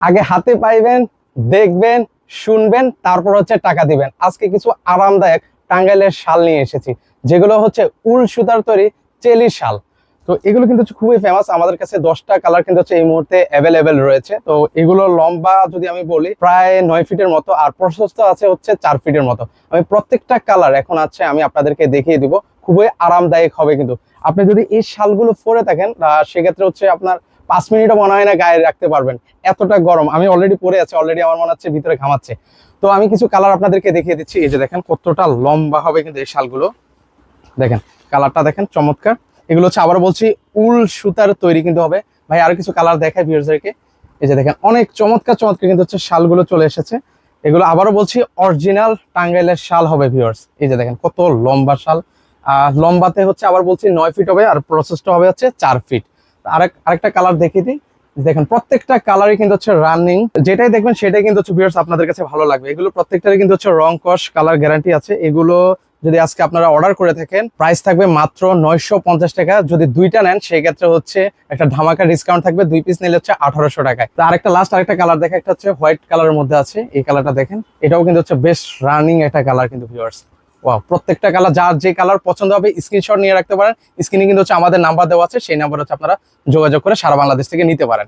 আগে হাতে পাইবেন, দেখবেন, শুনবেন, তারপর হচ্ছে টাকা দিবেন। আজকে কিছু আরামদায়ক টাঙ্গাইলের শাল নিয়ে এসেছি, যেগুলো হচ্ছে উল সুতার তৈরি চেলি শাল। তো এগুলো কিন্তু খুবই ফেমাস আমাদের কাছে দশটা কালার কিন্তু হচ্ছে এই মুহূর্তে অ্যাভেলেবেল রয়েছে। তো এগুলো লম্বা যদি আমি বলি, প্রায় নয় ফিটের মতো, আর প্রশস্ত আছে হচ্ছে চার ফিটের মতো। আমি প্রত্যেকটা কালার এখন আছে, আমি আপনাদেরকে দেখিয়ে দিব, খুবই আরামদায়ক হবে কিন্তু। আপনি যদি এই শালগুলো পরে থাকেন সেক্ষেত্রে হচ্ছে আপনার পাঁচ মিনিটও মনে হয় না গায়ে রাখতে পারবেন। এতটা গরম। আমি অলরেডি পরে আছি অলরেডি আমার মনে হচ্ছে ভিতরে ঘামাচ্ছে। তো আমি কিছু কালার আপনাদেরকে দেখিয়ে দিচ্ছি। এই যে দেখেন কতটা লম্বা হবে কিন্তু এই শালগুলো। দেখেন কালারটা দেখেন চমৎকার। এগুলো হচ্ছে আবার বলছি, উল সুতার তৈরি কিন্তু হবে। ভাই, আরও কিছু কালার দেখায় ভিউয়ার্সদেরকে এই যে দেখেন, অনেক চমৎকার চমৎকার কিন্তু হচ্ছে শালগুলো চলে এসেছে। এগুলো আবারও বলছি অরিজিনাল টাঙ্গাইলের শাল হবে ভিউয়ার্স এই যে দেখেন, কত লম্বা শাল। লম্বাতে হচ্ছে আবার বলছি, নয় ফিট হবে আর প্রসেসটা হবে হচ্ছে চার ফিট আরেক আরেকটা কালার দেখিয়ে দিই। দেখেন, প্রত্যেকটা কালারই কিন্তু হচ্ছে রানিং যেটাই দেখবেন, সেটাই কিন্তু হচ্ছে ভিউয়ার্স আপনাদের কাছে ভালো লাগবে। এগুলো প্রত্যেকটারই কিন্তু হচ্ছে রং, কস কালার গ্যারান্টি আছে। এগুলো যদি আজকে আপনারা অর্ডার করে থাকেন প্রাইস থাকবে মাত্র নয়শো পঞ্চাশ টাকা। যদি দুইটা নেন সেই ক্ষেত্রে হচ্ছে একটা ধামাকা ডিসকাউন্ট থাকবে। দুই পিস নিলে হচ্ছে আঠারোশো টাকায়। তো আরেকটা লাস্ট আরেকটা কালার দেখে, একটা হচ্ছে হোয়াইট কালারের মধ্যে আছে। এই কালারটা দেখেন, এটাও কিন্তু হচ্ছে বেশ রানিং একটা কালার কিন্তু ভিউয়ার্স ওয়াও প্রত্যেকটা কালার যার যে কালার পছন্দ হবে স্ক্রিনশট নিয়ে রাখতে পারেন। স্ক্রিনে কিন্তু হচ্ছে আমাদের নাম্বার দেওয়া আছে, সেই নাম্বার হচ্ছে আপনারা যোগাযোগ করে সারা বাংলাদেশ থেকে নিতে পারেন।